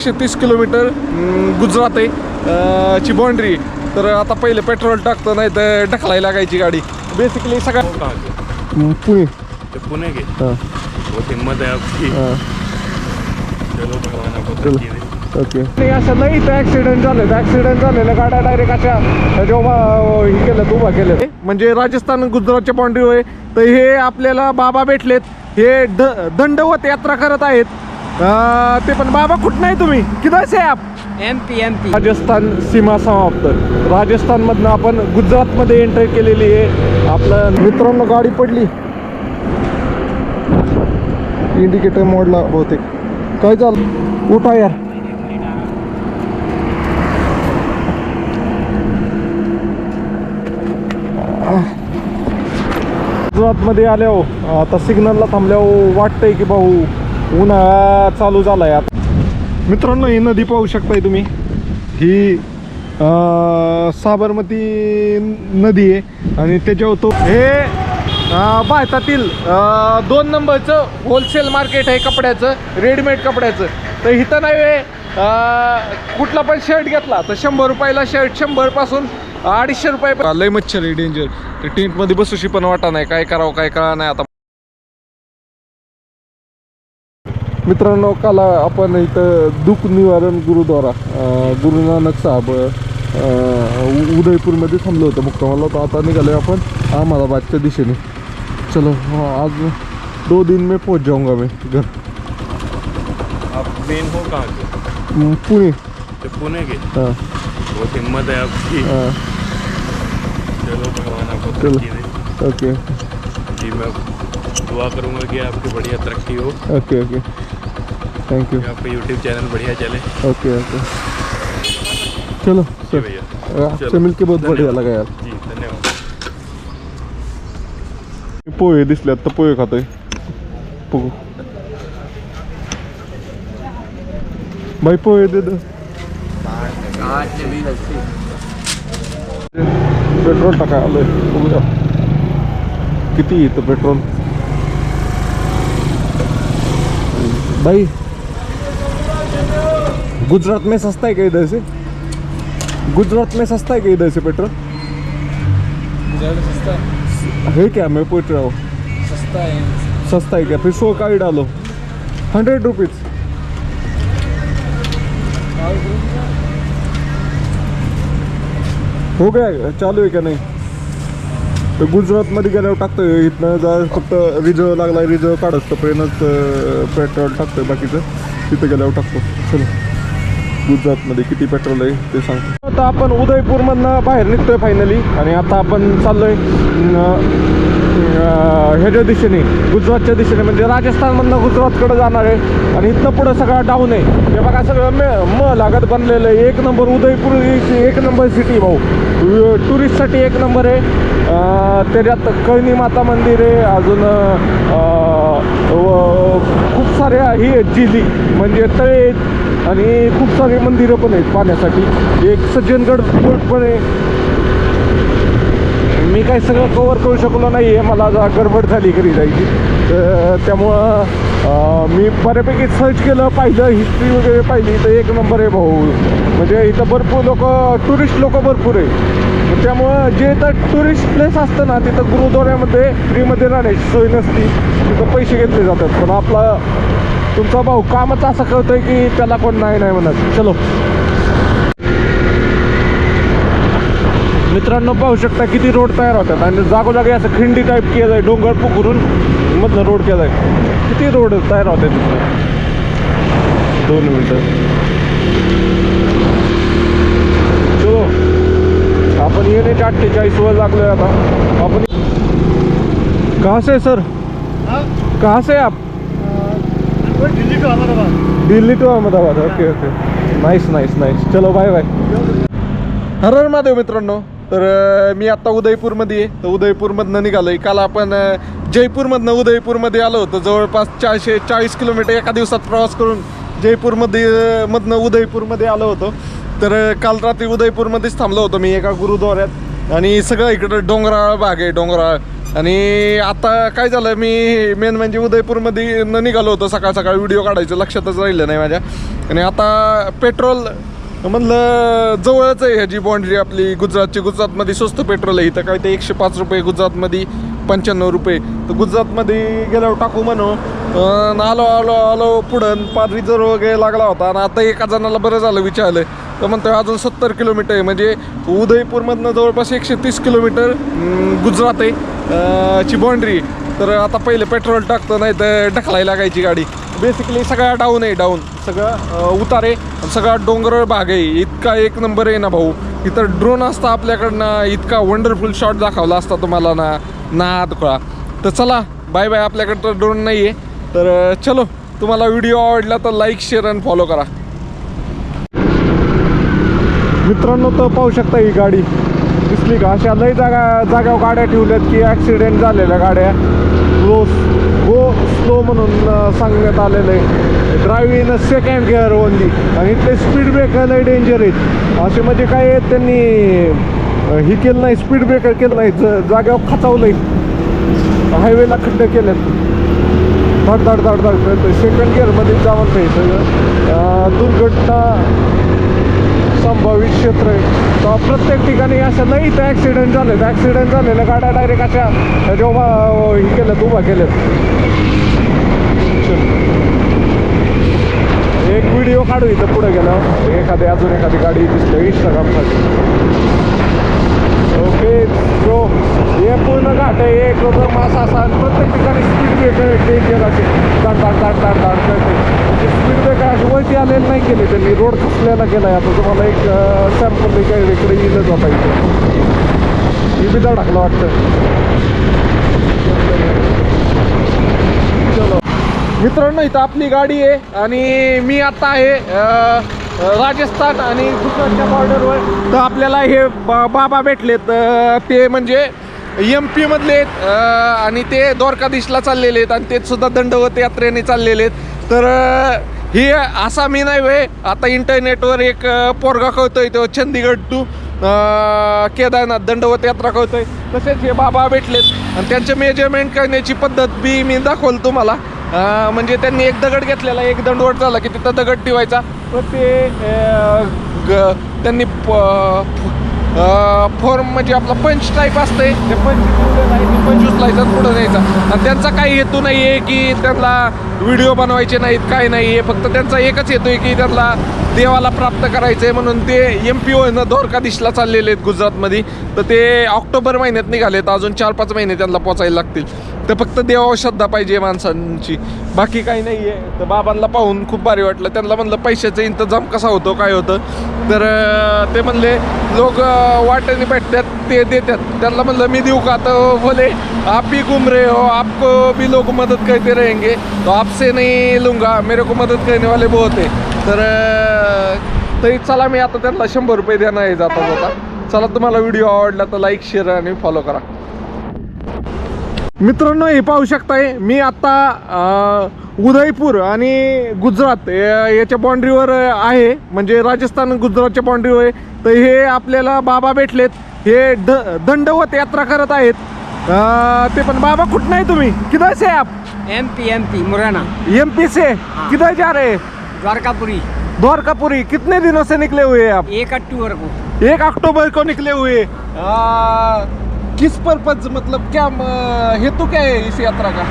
एकशे तीस किलोमीटर गुजरात आहे. ची बाउंड्री तर आता पहिले पेट्रोल टाकतो नाही तर ढकलायला लागायची गाडी. बेसिकली सगळ्या के पुणे. तो पुणे के हां. बहुत हिम्मत है आपकी हां. चलो भगवान आपको चलो. तरक्की दे ओके. नाही असं नाही तर ॲक्सिडेंट झाले. ॲक्सिडेंट झालेल्या गाड्या डायरेक्ट अशा जेव्हा हे केलं उभा केलं. म्हणजे राजस्थान गुजरातच्या बाउंड्री होय. तर हे आपल्याला बाबा भेटलेत. हे द दंडवत यात्रा करत आहेत. ते पण बाबा कुठं नाही तुम्ही? किधर से आप? M P M P Rajasthan सीमा समाप्त. राजस्थानमधनं आपण गुजरातमध्ये एंटर केलेली आहे. आपलं मित्रांनो गाडी पडली. इंडिकेटर मोडला बहुतेक. काय झालं? उठा यार. गुजरातमध्ये आल्यावर आता सिग्नलला थांबल्यावर वाटतंय की भाऊ उन्हाळा चालू झालाय आता. मित्रांनो ही नदी पाहू शकताय तुम्ही. ही साबरमती नदी आहे आणि त्याच्यावर तो हे भारतातील दोन नंबरचं होलसेल मार्केट आहे कपड्याचं रेडीमेड कपड्याचं. तर इथं नाही आहे, कुठला पण शर्ट घेतला तर शंभर रुपयाला शर्ट शंभरपासून अडीचशे रुपये लय मच्छर आहे डेंजर ते टेंटमध्ये बसूशी पण वाटा नाही काय करावं काय करा नाही आता. मित्रांनो काल आपण इथं दुःख निवारण गुरुद्वारा गुरु नानक साहेब अं, उ- उदयपूरमध्ये थांबलो होतो मुक्कामाला तर आता निघालो आपण अहमदाबादच्या दिशेने. चलो आज दो दिन में पहुँच जाऊँगा मैं घर. आप मेन हो कहाँ के हम्म, पुणे. तो पुणे के? हाँ, बहुत हिम्मत है आपकी। हाँ, चलो भगवान आपको चलो. ओके. जी मैं दुआ करूँगा कि आपकी बढ़िया तरक्की हो। Okay okay. थैंक यू आपका यूट्यूब चैनल बढ़िया चले। ओके ओके चलो सर भैया। आपसे चलो. मिलके बहुत बढ़िया लगा यार। जी धन्यवाद। पोहे दिसल्यात तर पोहे खातोय बघू बाई पोहे दे दे। पेट्रोल टाकाय आलोय बघूया किती येतं पेट्रोल? भाई गुजरात में सस्ता है क्या इधर से? गुजरात में सस्ता है क्या इधर से पेट्रोल? सस्ता है। क्या? मैं पूछ रहा हूँ। सस्ता है। सस्ता है क्या? फिर सौ का ही डालो। हंड्रेड रुपीज हो गया। चालू आहे का नाही? तर गुजरातमध्ये गेल्यावर टाकतोय इथनं जर फक्त रिझर्व लागला रिझर्व काढत तोपर्यंतच पेट्रोल टाकतोय बाकीचं. तिथं गेल्यावर टाकतो. चलो. गुजरातमध्ये किती पेट्रोल आहे ते सांगतो आता आपण उदयपूरमधनं बाहेर निघतोय फायनली आणि आता आपण चाललोय ह्याच्या दिशेने गुजरातच्या दिशेने. म्हणजे राजस्थानमधनं गुजरातकडे जाणार आहे. आणि इथनं पुढं सगळं डाऊन आहे. हे बघा सगळं मे म लागत बनलेलं आहे. एक नंबर उदयपूर एक नंबर सिटी भाऊ. टुरिस्टसाठी एक नंबर आहे. त्याच्यात कळणी माता मंदिर आहे. अजून व- खूप साऱ्या ही आहेत जिली म्हणजे तळे आणि खूप सारे मंदिरं पण आहेत पाण्यासाठी एक सज्जनगड फोर्ट पण आहे. मी काही सगळं कवर करू शकलो नाही आहे मला जा गडबड झाली घरी जायची. तर त्यामुळं मी बऱ्यापैकी सर्च केलं पाहिलं हिस्ट्री वगैरे पाहिली. तर एक नंबर आहे भाऊ. म्हणजे इथं भरपूर लोक टुरिस्ट लोक भरपूर आहे. मग त्यामुळं जे तर टुरिस्ट प्लेस असतं ना तिथं गुरुद्वाऱ्यामध्ये फ्रीमध्ये राहण्याची सोय नसती. तिथं पैसे घेतले जातात. पण आपला तुमचा भाऊ कामच असं करतोय की त्याला कोण नाही नाही म्हणत. चलो. मित्रांनो पाहू शकता किती रोड तयार होतात. आणि जागोजागी असं खिंडी टाईप केलं आहे डोंगर पुकरून मधनं रोड केला आहे किती रोड तयार होतात तिथं दोन मिनटं. चलो. आपण येण्याच्या अठ्ठेचाळीस वर लागलोय आता. आपण कहाँ से सर? कहाँ से आप? Delhi to Ahmedabad. Delhi to Ahmedabad okay okay nice nice nice चलो बाय बाय हर हर महादेव मित्रांनो. तर मी आत्ता उदयपूरमध्ये आहे. तर उदयपूरमधनं निघालोय. काल आपण जयपूरमधनं उदयपूरमध्ये आलो होतो. जवळपास चारशे चाळीस किलोमीटर एका दिवसात प्रवास करून जयपूरमध्ये मधनं उदयपूरमध्ये आलो होतो. तर काल रात्री उदयपूरमध्येच थांबलो होतो मी एका गुरुद्वाऱ्यात. आणि सगळं इकडं डोंगराळ भाग आहे. डोंगराळ आणि आता काय झालं मी मेन म्हणजे उदयपूरमध्ये न निघालो होतो सकाळ सकाळी व्हिडिओ काढायचं लक्षातच राहिलं नाही माझ्या. आणि आता पेट्रोल म्हणलं जवळच आहे ह्याची बाँड्री आपली गुजरातची. गुजरातमध्ये स्वस्त पेट्रोल आहे. इथं काय ते एकशे पाच रुपये गुजरातमध्ये पंच्याण्णव रुपये. तर गुजरातमध्ये गेल्यावर टाकू म्हणू. आलो आलो आलो पुढं. पार रिझर्व वगैरे लागला होता. आणि आता एका जणाला बरं झालं विचारलं. तर म्हणतो अजून सत्तर किलोमीटर आहे. म्हणजे उदयपूरमधनं जवळपास एकशे तीस किलोमीटर गुजरात आहे. ची बाँड्री तर आता पहिले पेट्रोल टाकतं नाही तर ढकलाय लागायची गाडी. बेसिकली सगळा डाऊन आहे डाऊन सगळं उतार आहे सगळा डोंगरळ भाग आहे. इतका एक नंबर आहे ना भाऊ. इथं ड्रोन असता आपल्याकडनं इतका वंडरफुल शॉट दाखवला असता तुम्हाला ना नाद कळा तर चला बाय बाय आपल्याकडं तर ड्रोन नाही आहे तर चलो तुम्हाला व्हिडिओ आवडला तर लाईक शेअर आणि फॉलो करा. मित्रांनो तर पाहू शकता ही गाडी. दिसली का? अशा लई जागा जागा गाड्या ठेवल्यात की ॲक्सिडेंट झालेल्या गाड्या. स्लो गो स्लो म्हणून सांगण्यात आलेलं आहे. Drive in second gear only आणि इथले स्पीड ब्रेकर नाही डेंजर आहेत. असे म्हणजे काय आहेत, त्यांनी ही हे केलं नाही स्पीड ब्रेकर केलं नाही ज जाग्यावर खचावलं हायवेला खड्डे केलेत. धड धड धड धड सेकंड गिअरमध्ये जावं नाही सगळं दुर्घटना संभावित क्षेत्र आहे. तर प्रत्येक ठिकाणी असं नाही तर ॲक्सिडेंट झालेत ॲक्सिडेंट झालेल्या गाड्या डायरेक्ट अशा जेव्हा हे केल्यात उभा केल्यात. एक व्हिडिओ काढू इथं पुढे गेल्यावर. एखादी अजून एखादी गाडी दिसली इंस्टाग्रामसाठी ओके जो हे पूर्ण घाट आहे. एक रोजर मास असा. प्रत्येक ठिकाणी स्पीड ब्रेकर डेंजर असेल दाट दाट दाट दाट दाट करते स्पीड ब्रेक वरती आलेले नाही केले. त्यांनी रोड खचलेला गेला आहे आता तुम्हाला एक सॅम्पल काय इकडे येईल जाता इथे ही बी धडकलं वाटतं. चलो. मित्रांनो इथं आपली गाडी आहे आणि मी आता आहे राजस्थान आणि गुजरातच्या बॉर्डरवर तर आपल्याला हे बा- बाबा भेटलेत ते म्हणजे एम पीमधले आहेत आणि ते द्वारकाधीशला चाललेले आहेत आणि ते सुद्धा दंडवत यात्रेने चाललेले आहेत. तर हे असा मी नाही वे आता इंटरनेटवर एक पोरगा कळतोय तो चंदीगड टू केदारनाथ दंडवत यात्रा कळतोय. तसेच हे बाबा भेटलेत. आणि त्यांचे मेजरमेंट करण्याची पद्धत बी मी दाखवलं तुम्हाला. म्हणजे त्यांनी एक दगड घेतलेला एक दंडवट झाला की तिथं दगड ठेवायचा. तर ते ग- त्यांनी फॉर्म म्हणजे आपला पंच टाईप असतंय. ते पंच आहे ते पंच उचलायचा पुढं न्यायचा आणि त्यांचा काही हेतू नाही आहे की त्यांना व्हिडिओ बनवायचे नाहीत काय नाही आहे फक्त त्यांचा एकच हेतू आहे की त्यांना देवाला प्राप्त करायचं आहे म्हणून ते एम पी ओनं दिशला चाललेले आहेत गुजरातमध्ये. तर ते ऑक्टोबर महिन्यात निघालेत. अजून चार पाच महिने त्यांना पोचायला लागतील. तर फक्त देवावर श्रद्धा पाहिजे माणसांची. बाकी काही नाही आहे तर बाबांना पाहून खूप भारी वाटलं. त्यांना म्हणलं पैशाचा इंतजाम कसा होतो? काय होतं? तर ते म्हणले लोक वाटेने भेटतात ते देतात. त्यांना म्हणलं मी देऊ का? तर बोले आप भी घूम रहे हो. आपको भी लोग मदत करते रहेंगे. तो आपसे नहीं लूंगा. मेरे को मदत करने वाले बहुत है. तर तरी चला मी आता त्यांना शंभर रुपये देणार आहे जाता जाता. चला तुम्हाला व्हिडिओ आवडला तर लाईक शेअर आणि फॉलो करा. मित्रांनो हे पाहू शकताय मी आता अं, उदयपूर आणि गुजरात याच्या बाँड्रीवर आहे म्हणजे राजस्थान गुजरातच्या बाँड्रीवर आहे. तर हे आपल्याला बाबा भेटलेत. हे द दंडवत यात्रा करत आहेत. ते पण बाबा कुठं नाही तुम्ही? किधर से आप? M P M P Morena. M P से? किधर जा रहे? हैं द्वारकापुरी. द्वारकापुरी. कितने दिनों से निकले हुए आप? एक अक्टूबर को. एक अक्टूबर को निकले हुए? आ, किस पर्पज मतलब क्या हेतु क्या है इस यात्रा का?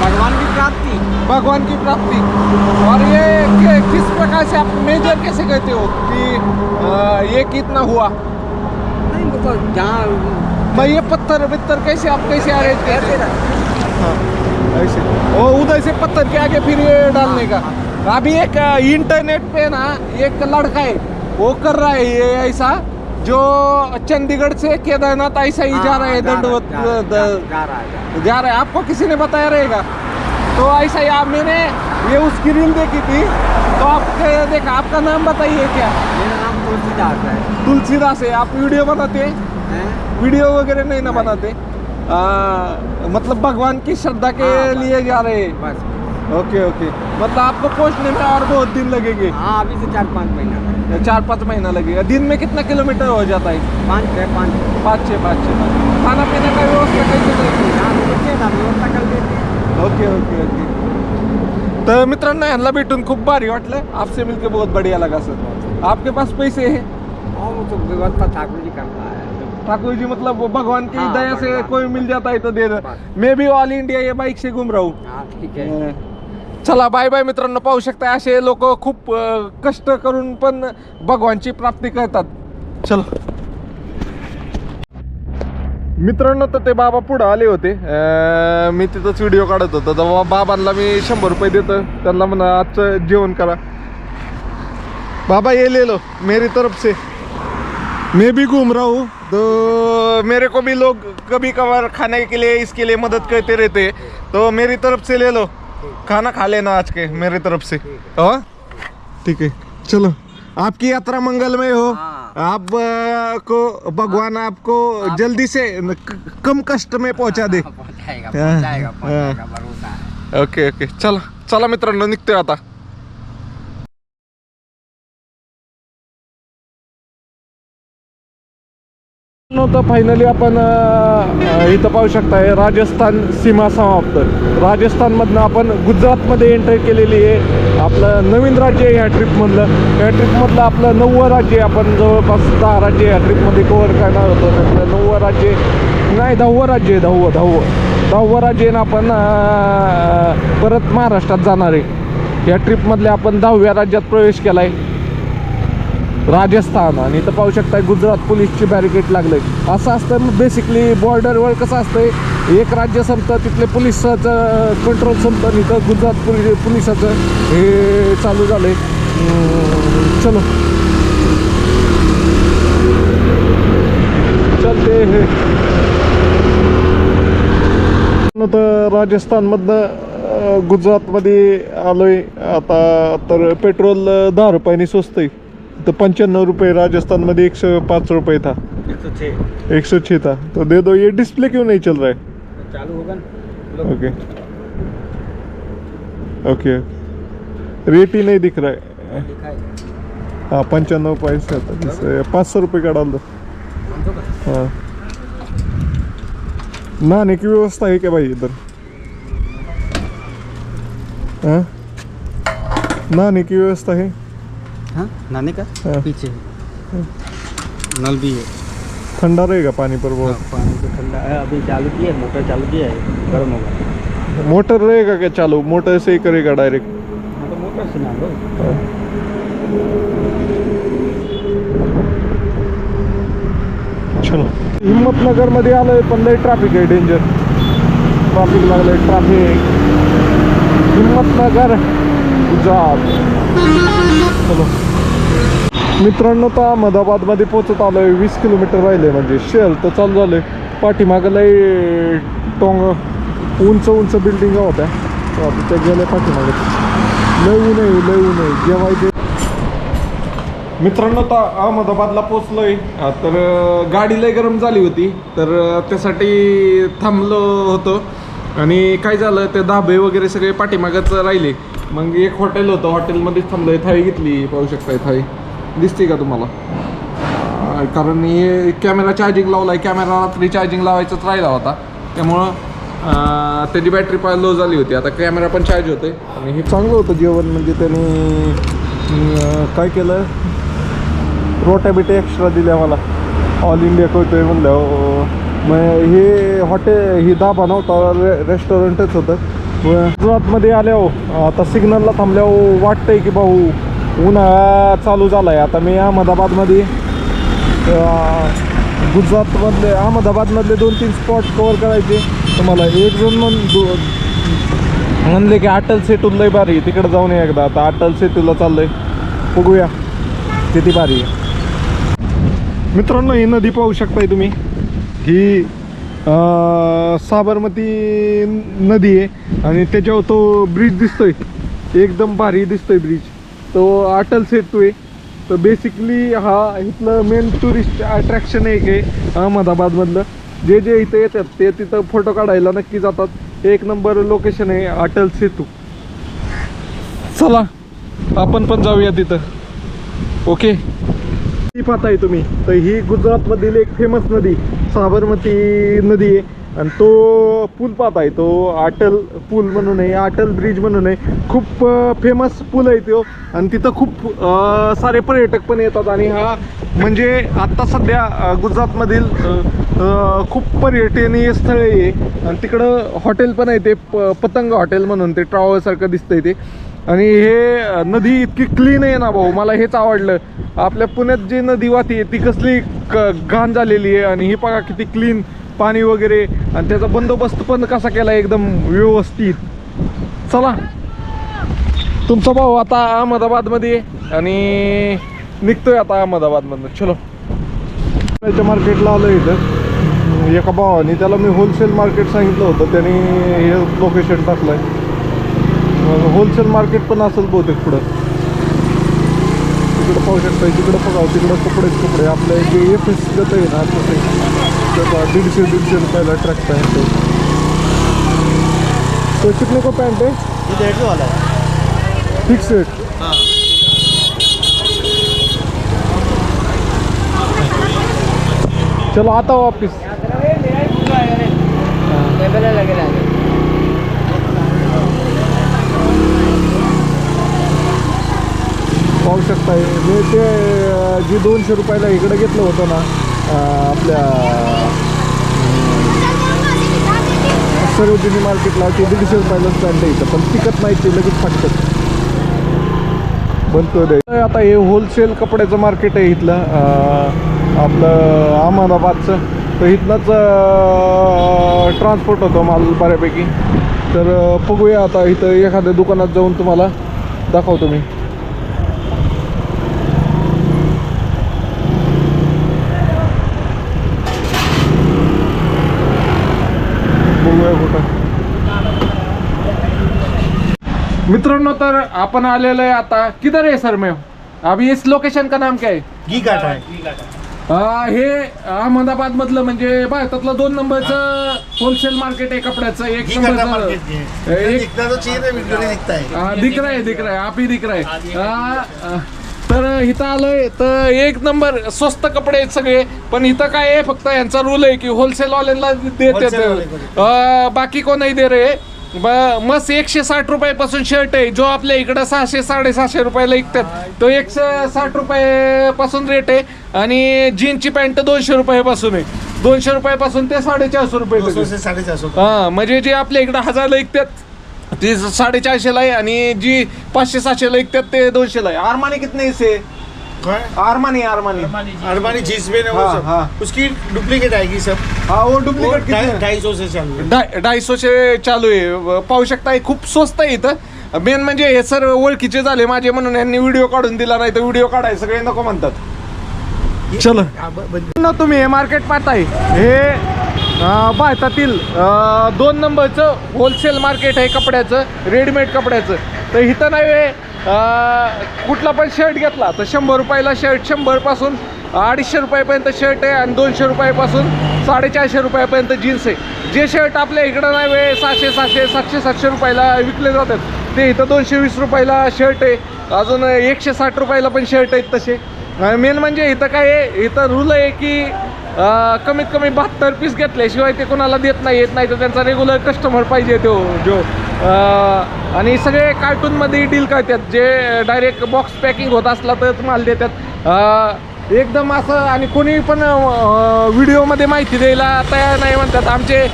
भगवान की प्राप्ति। भगवान की प्राप्ति। और ये किस प्रकार से आप मेजर कैसे कहते हो कि आ, ये कितना हुआ? नहीं तो जहाँ मैं ये पत्थर वित्तर कैसे आप कैसे अरेंज करते रहा? हाँ, ऐसे। ओ उधर से पत्थर के आगे फिर ये डालने का। अभी एक आ, इंटरनेट पे ना एक लड़का है वो कर रहा है ये ऐसा। जो चंडीगढ़ से केदारनाथ ऐसा ही जा रहा है दंडवत जा रहा है, द- जा रहा है आपको किसी ने बताया रहेगा? तो ऐसा ही आप मैंने ये उसकी रील देखी थी। तो आप देखा आपका नाम बताइए क्या? मेरा नाम तुलसीदास है। तुलसीदास है। आप वीडियो बनाते? हैं? वीडियो वगैरह नहीं ना बनाते? आ, मतलब भगवान की श्रद्धा के हाँ, लिए जा रहे हैं। ओके ओके मतलब आपको पहुँचने में और बहुत दिन लगेंगे। हाँ अभी से चार पाँच महीना। चार पाँच महीना लगेगा। दिन में कितना किलोमीटर हो जाता है? पाँच छः पाँच पाँच छः पाँच छः खाना पीना का व्यवस्था कैसे ना व्यवस्था कर देते हैं। ओके ओके ओके तर मित्रांनो ह्यांना भेटून खूप भारी वाटलं. आपसे मिलके बहुत बढ़िया लगा सर. आपके पास पैसे हैं? तो व्यवस्था ठाकुर जी करता है। ठाकुर जी मतलब वो भगवान की हाँ, दया से कोई मिल जाता है तो दे दो। मैं भी ऑल इंडिया ये बाईक से घूम रहा हूँ। हाँ ठीक है। चला बाय बाय मित्रांनो. पाहू शकता असे लोक खूप कष्ट करून पण भगवानची प्राप्ती करतात. चलो. मित्रांनो तर ते बाबा पुढं आले होते. मी तिथंच व्हिडिओ काढत होतो. तर बाबांना मी शंभर रुपये देतो. त्यांना म्हणा आजचं जेवण करा. बाबा ये ले लो मेरी तरफ से. मैं भी घूम रहा हूँ. तो मेरे को भी लोग कभी कभार खाने के लिए इसके लिए मदद करते रहते तो मेरी तरफ से ले लो. खाना खा लेना आज के मेरी तरफ़ से। हाँ। ठीक है। चलो आपकी यात्रा मंगलमय हो। हाँ। आप को भगवान आपको जल्दी से कम कष्ट में पहुँचा दे। हाँ, ओके ओके। चला चला मित्रांनो निघतोय आता। नव्हतं. फायनली आपण इथं पाहू शकताय राजस्थान सीमा समाप्त. राजस्थानमधनं आपण गुजरातमध्ये एंटर केलेली आहे. आपलं नवीन राज्य आहे ह्या ट्रिपमधलं या ट्रिपमधलं आपलं नववं राज्य आहे. आपण जवळपास दहा राज्य ह्या ट्रिपमध्ये कव्हर करणार होतो. त्यातलं नववं राज्य नाही दहावं राज्य आहे. दहावं दहावं. दहावं राज्य आहे ना आपण परत महाराष्ट्रात जाणार आहे. या ट्रिपमधल्या आपण दहाव्या राज्यात प्रवेश केला आहे राजस्थान. आणि इथं पाहू शकता गुजरात पोलीसची बॅरिकेड लागले असं असतं बेसिकली बॉर्डरवर कसं असतंय? एक राज्य संपतं तिथले पोलिसाचं कंट्रोल संपतं आणि इथं गुजरात पोलीस पोलिसाचं हे चालू झालंय. आहे चलो. चलते हे. तर राजस्थानमधनं गुजरातमध्ये गुजरातमध्ये आलोय. आता तर पेट्रोल दहा रुपयाने स्वस्त आहे तर पंच्याण्णव रुपये राजस्थान में एक सौ पाँच रुपये था. एक सौ छः. एक सौ छः था. तो दे दो ये डिस्प्ले क्यों नहीं चल रहा है? चालू होगा ओके ओके रेट ही नहीं दिख रहा है. हाँ. पंचानवे पैसे था पाँच सौ रुपये का डाल दो. हाँ. नहाने की व्यवस्था है क्या भाई इधर? हाँ? नहाने की व्यवस्था है? हाँ नाने का? हाँ। पीछे नल भी है। ठंडा रहेगा पानी पर हाँ, बहुत पानी तो ठंडा है अभी चालू किया है मोटर चालू किया है गर्म होगा। मोटर रहेगा क्या चालू? मोटर से ही करेगा डायरेक्ट हाँ तो मोटर से ना लो चलो। हिम्मतनगर मध्ये आलोय पण लय ट्रॅफिक आहे डेंजर ट्रॅफिक लागलंय ट्रॅफिक हिम्मतनगर गुजरात चलो. मित्रांनो तर अहमदाबादमध्ये पोचत आलोय. वीस किलोमीटर राहिले म्हणजे. शेल तर चालू झालंय. पाठीमागं लई टोंग उंच उंच बिल्डिंग होत्या त्या. गेल्या पाठीमागे. लय ऊन आहे लय ऊन आहे. जेवायचे मित्रांनो तर अहमदाबादला पोचलोय आहे तर गाडी लय गरम झाली होती. तर त्यासाठी थांबलो होतो. आणि काय झालं ते धाबे वगैरे सगळे पाठीमागच राहिले. मग एक हॉटेल होतं. हॉटेलमध्येच थांबलोय. थाळी घेतली. पाहू शकताय थाळी. दिसते का तुम्हाला? कारण हे कॅमेरा चार्जिंग लावला आहे कॅमेरा रात्री चार्जिंग लावायचाच राहिला होता. त्यामुळं त्याची बॅटरी पाय लो झाली होती. आता कॅमेरा पण चार्ज होते आणि हे चांगलं होतं जेवण म्हणजे त्यांनी काय केलं? रोट्या बिट्या एक्स्ट्रा दिल्या मला. ऑल इंडिया करतोय म्हणलं मग हे हॉटेल ही दाबा नव्हता रे रेस्टॉरंटच होतं. गुजरातमध्ये आल्या हो आता सिग्नलला थांबल्या हो वाटतंय की भाऊ उन्हाळा चालू झाला आहे आता मी अहमदाबादमध्ये गुजरातमधले अहमदाबादमधले दोन तीन स्पॉट कवर करायचे. तुम्हाला एक जण म्हण म्हणले की अटल सेतू लय भारी आहे, तिकडे जाऊन या एकदा. आता अटल सेतूला चाललंय. बघूया. किती भारी आहे. मित्रांनो ही नदी पाहू शकताय तुम्ही. ही साबरमती नदी आहे. आणि त्याच्यावर तो ब्रिज दिसतोय. एकदम भारी दिसतोय ब्रिज तो अटल सेतू आहे. तर बेसिकली हा इथलं मेन टुरिस्ट अट्रॅक्शन एक आहे अहमदाबादमधलं. जे जे इथं येतात ते तिथं फोटो काढायला नक्की जातात. एक नंबर लोकेशन आहे अटल सेतू. चला आपण पण जाऊया तिथं. ओके ती पाहताय तुम्ही. तर ही गुजरातमधील एक फेमस नदी साबरमती नदी आहे. आणि तो पूल पाहत आहे तो अटल पूल म्हणून आहे अटल ब्रिज म्हणून आहे. खूप फेमस पूल आहे तो. आणि तिथं खूप सारे पर्यटक पण येतात आणि हा म्हणजे आत्ता सध्या गुजरातमधील खूप पर्यटनीय स्थळ आहे. आणि तिकडं हॉटेल पण आहे ते प पतंग हॉटेल म्हणून ते ट्रॉवलसारखं दिसतंय ते. आणि हे नदी इतकी क्लीन आहे ना भाऊ मला हेच आवडलं. आपल्या पुण्यात जी नदी वाहते ती कसली क घाण झालेली आहे. आणि ही बघा किती क्लीन पाणी वगैरे आणि त्याचा बंदोबस्त पण कसा केला एकदम व्यवस्थित. चला. तुमचा भाऊ आता अहमदाबादमध्ये आहे आणि निघतोय आता अहमदाबादमधनं. चलो. त्याच्या मार्केटला आलो इथं. एका भावाने त्याला मी होलसेल मार्केट सांगितलं होतं. त्याने हे लोकेशन टाकलंय. होलसेल मार्केट पण असेल बहुतेक पुढं. तिकडं पाहू शकता तिकडं बघावं तिकडं कपडेच कपडे आपल्या जे एफ एस गत आहे ना तसं त्याचा दीडशे दीडशे रुपयाला ट्रॅक पॅन्ट आहे. तो कितने को पॅन्ट आहे? वाला फिक्स रेट हाँ. चलो आता वापिस. पाहू शकता मी ते जे दोनशे रुपयाला इकडे घेतलं होतं ना अं, सरोजिनी मार्केटला ते दीडशे रुपयालाच स्टँड इथं पण टिकत नाही ते लगेच फाटतात बनतो दे आता हे होलसेल कपड्याचं मार्केट आहे इथलं. आपलं अहमदाबादचं. तर इथनंच ट्रान्सपोर्ट होतो माल बऱ्यापैकी. तर बघूया आता इथं एखाद्या दुकानात जाऊन तुम्हाला दाखवतो मी बघूया कुठं मित्रांनो तर आपण आलेलो आहे आता. किधर आहे सर मैं अभी इस लोकेशन का नाम क्या है घी काटा है आ, हे अहमदाबाद मधलं म्हणजे भारतातलं दोन नंबरचं होलसेल मार्केट आहे कपड्याचं. एक घी काटा नंबरचं मार्केट है एक दिखता तो चाहिए था वीडियो नहीं दिखता दिख रहा है दिख रहा है आप ही दिख रहा अ, तर इथं आलोय. तर एक नंबर स्वस्त कपडे आहेत सगळे. पण इथं काय आहे फक्त यांचा रूल आहे की होलसेल वाल्यांना Wholesale वाले अ, बाकी कोणही दे रे मस्त एकशे साठ रुपयापासून शर्ट आहे. जो आपल्या इकडं सहाशे साडेसहाशे रुपयाला विकतात तो एकशे साठ रुपयापासून रेट आहे. आणि जीनची पॅन्ट दोनशे रुपयापासून आहे. दोनशे रुपयापासून ते साडेचारशे रुपये सौ. से सौ हा म्हणजे जे आपल्या इकडं हजारला विकतात ती साडेचारशेला आहे आणि जी पाचशे सहाशेला विकतात ते दोनशेला आहे. आरमानी कितने इसे आरमानी आरमानी अरबानी जीन्स। में ना वो हाँ, सब। हाँ। उसकी डुप्लीकेट आएगी सब। हा वो वो डुप्लिकेट ढाई ढाई सौ से चालू है। ढाई ढाईसोचे चालू आहे पाहू शकता खूप स्वस्त आहे इथं. मेन म्हणजे हे सर ओळखीचे झाले माझे म्हणून यांनी व्हिडिओ काढून दिला नाही तर व्हिडिओ काढाय सगळे नको म्हणतात. चलो. हाँ, ब- ब- ना तुम्ही हे मार्केट पाहताय. हे अं, भारतातील अं, दोन नंबरचं होलसेल मार्केट आहे कपड्याचं रेडीमेड कपड्याचं. तर इथं नाही कुठला पण शर्ट घेतला तर शंभर रुपयाला शर्ट शंभरपासून अडीचशे रुपयापर्यंत शर्ट आहे आणि दोनशे रुपयापासून साडेचारशे रुपयापर्यंत जीन्स आहे. जे शर्ट आपल्या इकडं नाही वेळ सहाशे सहाशे सातशे सातशे रुपयाला विकले जातात. ते इथं दोनशे वीस रुपयाला शर्ट आहे. अजून एकशे साठ रुपयाला पण शर्ट आहेत तसे. मेन म्हणजे इथं काय आहे इथं रूल आहे की कमीत कमी बहात्तर पीस घेतल्याशिवाय ते कोणाला देत नाही येत नाही तर त्यांचा रेग्युलर कस्टमर पाहिजे तो जो. आणि सगळे कार्टूनमध्ये डील करतात. जे डायरेक्ट बॉक्स पॅकिंग होत असला तर माल देतात. एकदम असं आणि कोणी पण व्हिडिओमध्ये माहिती द्यायला तयार नाही म्हणतात. आमचे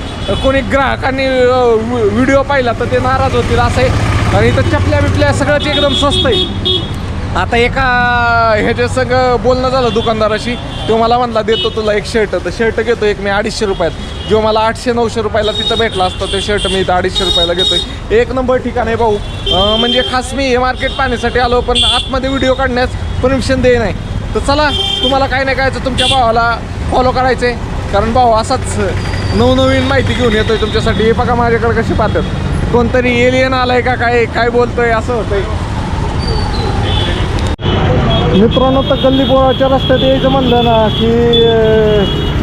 कोणी ग्राहकांनी व्हिडिओ पाहिला तर ते नाराज होतील असं आहे. आणि इथं चपल्या बिपल्या सगळंच एकदम स्वस्त आहे. आता एका ह्याच्या सगळं बोलणं झालं दुकानदाराशी. तो मला म्हणला देतो तुला एक शर्ट तर शर्ट घेतो एक मी अडीचशे रुपयात. जो मला आठशे नऊशे रुपयाला तिथं भेटला असता ते शर्ट मी इथं अडीचशे रुपयाला घेतोय. एक नंबर ठिकाण आहे भाऊ. म्हणजे खास मी हे मार्केट पाहण्यासाठी आलो पण आतमध्ये व्हिडिओ काढण्यास परमिशन दे नाही. तर चला तुम्हाला काय नाही करायचं तुमच्या भावाला फॉलो करायचं आहे कारण भाऊ असाच नवनवीन माहिती घेऊन येतो आहे तुमच्यासाठी. हे बघा माझ्याकडे कशी पाहतात. कोणतरी एलियन आलं आहे का काय काय बोलतोय असं होतं आहे मित्रांनो तर गल्लीपोळाच्या रस्त्यात यायचं म्हणलं ना की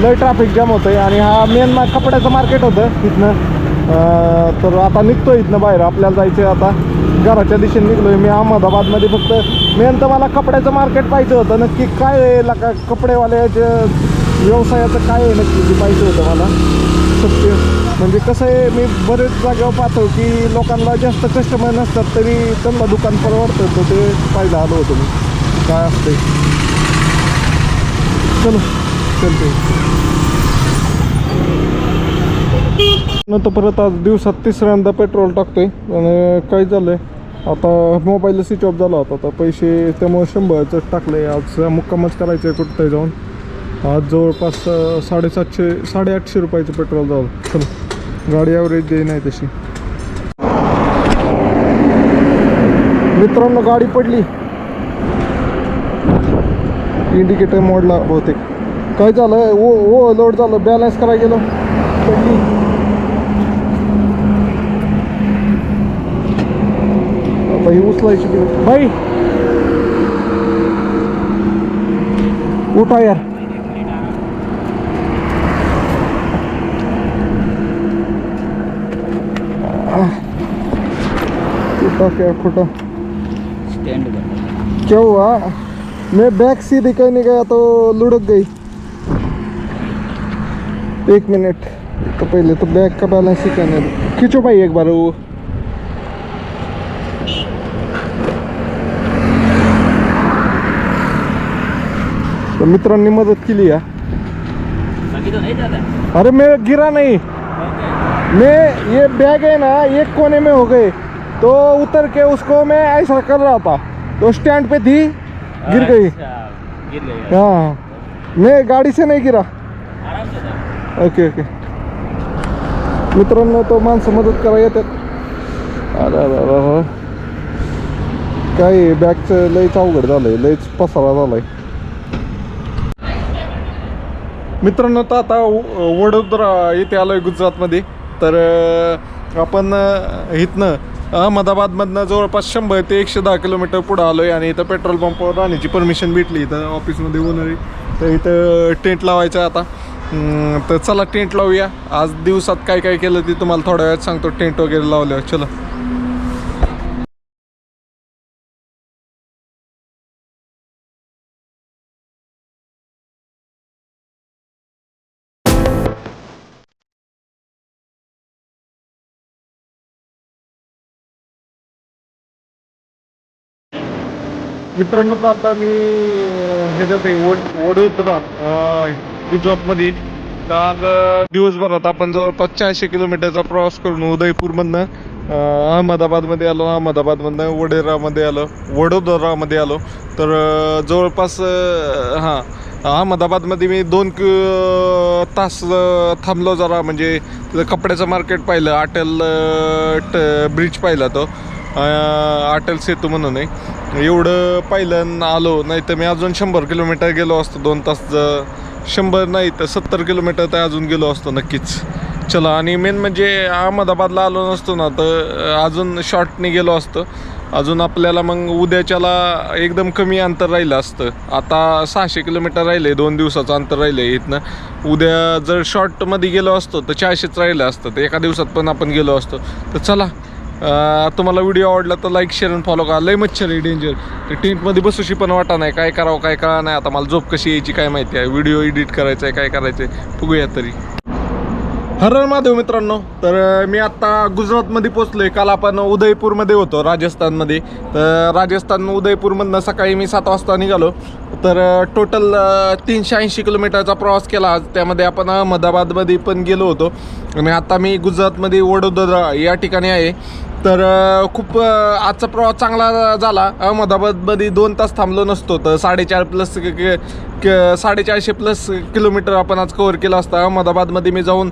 लय ट्रॅफिक जाम आहे आणि हा मेन मा कपड्याचं मार्केट होतं इथनं. तर आता निघतो इथनं बाहेर. आपल्याला जायचं आता. घराच्या दिशेने निघलोय. मी अहमदाबादमध्ये फक्त मेन तर मला कपड्याचं मार्केट पाहिजे होतं. नक्की काय आहे? का कपडेवाल्याच्या व्यवसायाचं काय आहे नक्की? ते पाहिजे होतं मला. सत्य. म्हणजे कसं आहे मी बरेच जागेवर पाहतो की लोकांना जास्त कस्टमर नसतात तरी त्यांना दुकान परवडतं. तर ते पाहिलं आलो होतो मी. काय असते चलो चलते नंतर परत आज दिवसात तिसऱ्यांदा पेट्रोल टाकतोय. आणि काय झालंय? आता मोबाईल स्विच ऑफ झाला होता. आता पैसे त्यामुळे शंभरच टाकले आज मुक्कामच करायचं आहे कुठतंही जाऊन. आज जवळपास साडेसातशे साडेआठशे रुपयाचं पेट्रोल जाऊ चल गाडी ॲव्हरेज दे नाही तशी. मित्रांनो गाडी पडली. इंडिकेटर मोडला बहुतेक. काय झालं? ओ ओ लोड झालं. बॅलन्स करायला गेलो. पडली ही उचलायची बाई. उठा यार. खोटा. क्या हुआ मैं बैग सीधे करने गया तो लुढ़क गई। एक मिनट तो पहले तो बैग का बैलेंस ही करने दो। खींचो भाई एक बार वो। तो मित्रांनी मदत केली या। बाकी नहीं अरे मैं गिरा नहीं। मैं ये बैग है ना एक कोने में हो गए। तो उतर के उसको मैं ऐसा कर रहा था। तो स्टैंड पे थी गिर गई। हाँ। मैं गाडी से नाही गिरा। Okay okay. मित्रांनो तो माणसं मदत करा येतात। अरे अरे. काय बॅगचं लयच अवघड झालंय लयच पसारा झालाय. मित्रांनो तर आता वडोदरा येथे आलोय गुजरातमध्ये. तर आपण इथनं अहमदाबादमधनं जवळपास शंभर ते एकशे दहा किलोमीटर पुढं आलोय आणि इथं पेट्रोल पंपावर राहण्याची परमिशन भेटली. इथं ऑफिसमध्ये ओनर तर इथं टेंट लावायचं आहे आता. तर चला टेंट लावूया. आज दिवसात काय काय केलं ते तुम्हाला थोड्या वेळात सांगतो. टेंट वगैरे लावल्यावर. चला. मित्रांनो तर आता मी ह्याच्यात आहे वड वडोदरा अं, गुजरातमध्ये दिवसभरात आपण जवळपास चारशे किलोमीटरचा प्रवास करून उदयपूरमधनं अहमदाबादमध्ये आलो. अहमदाबादमधनं वडेरामध्ये आलो. वडोदरामध्ये आलो. तर जवळपास हां अहमदाबादमध्ये मी दोन कि तास थांबलो जरा. म्हणजे तिथं कपड्याचं मार्केट पाहिलं. अटल ट ब्रिज पाहिला तो. अटल सेतू म्हणून आहे. एवढं पाहिलं आलो नाही तर मी अजून शंभर किलोमीटर गेलो असतो दोन तास शंभर नाही तर सत्तर किलोमीटर तर अजून गेलो असतो नक्कीच. चला आणि मेन म्हणजे अहमदाबादला आलो नसतो ना तर अजून शॉर्टने गेलो असतो. अजून आपल्याला मग उद्याच्याला एकदम कमी अंतर राहिलं असतं. आता सहाशे किलोमीटर राहिले दोन दिवसाचं अंतर राहिलं आहे इथनं. उद्या जर शॉर्टमध्ये गेलो असतो तर चारशेच राहिलं असतं. तर एका दिवसात पण आपण गेलो असतो. तर चला तुम्हाला व्हिडिओ आवडला तर लाईक शेअर आणि फॉलो करा. लय मच्छर आहे डेंजर ते टेंटमध्ये बसूशी पण वाटा नाही. काय करावं काय कळा नाही. आता मला झोप कशी यायची काय माहिती आहे. व्हिडिओ एडिट करायचा आहे काय करायचं आहे बघूया तरी. हर माधव महादेव मित्रांनो. तर मी आत्ता गुजरातमध्ये पोचलोय. काल आपण उदयपूरमध्ये होतो राजस्थानमध्ये. तर राजस्थान उदयपूरमधनं सकाळी मी सात वाजता निघालो. तर टोटल तीनशे ऐंशी किलोमीटरचा प्रवास केला. आज त्यामध्ये आपण अहमदाबादमध्ये पण गेलो होतो. आणि आता मी गुजरातमध्ये वडोदरा या ठिकाणी आहे. तर खूप आजचा प्रवास चांगला झाला. अहमदाबादमध्ये दोन तास थांबलो नसतो तर साडेचार प्लस क साडेचारशे प्लस किलोमीटर आपण आज कव्हर केलं असतं. अहमदाबादमध्ये मी जाऊन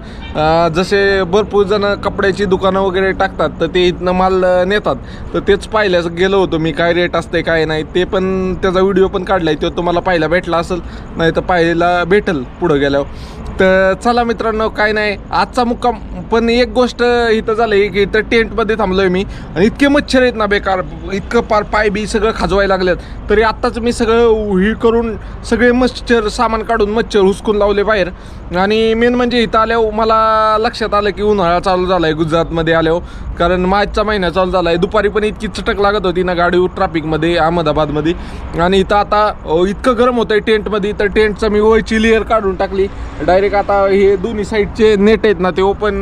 जसे भरपूर जण कपड्याची दुकानं वगैरे टाकतात तर ते इथनं माल नेतात. तर तेच पाहिल्यास गेलो होतो मी काय रेट असते काय नाही ते पण त्याचा व्हिडिओ पण काढला आहे तो तुम्हाला पाहायला भेटला असेल नाही तर पाहायला भेटेल पुढं गेल्यावर. तर चला मित्रांनो काय नाही. आजचा मुक्काम पण एक गोष्ट इथं झालं की इथं टेंटमध्ये थांबलोय मी. आणि इतके मच्छर आहेत ना बेकार इतकं पार पाय बी सगळं खाजवायला लागलेत. तरी आत्ताच मी सगळं ही करून सगळे मच्छर सामान काढून मच्छर हुसकून लावले बाहेर. आणि मेन म्हणजे इथं आल्यावर मला लक्षात आलं की उन्हाळा चालू झाला आहे गुजरातमध्ये आल्यावर. कारण मार्चचा महिना चालू झाला आहे दुपारी पण इतकी चटक लागत होती ना गाडी ट्रॅफिकमध्ये अहमदाबादमध्ये. आणि इथं आता इतकं गरम होतं आहे टेंटमध्ये. तर टेंटचं मी वयची लेअर काढून टाकली. डायरेक्ट डायरेक्ट आता हे दोन्ही साईडचे नेट आहेत ना ते ओपन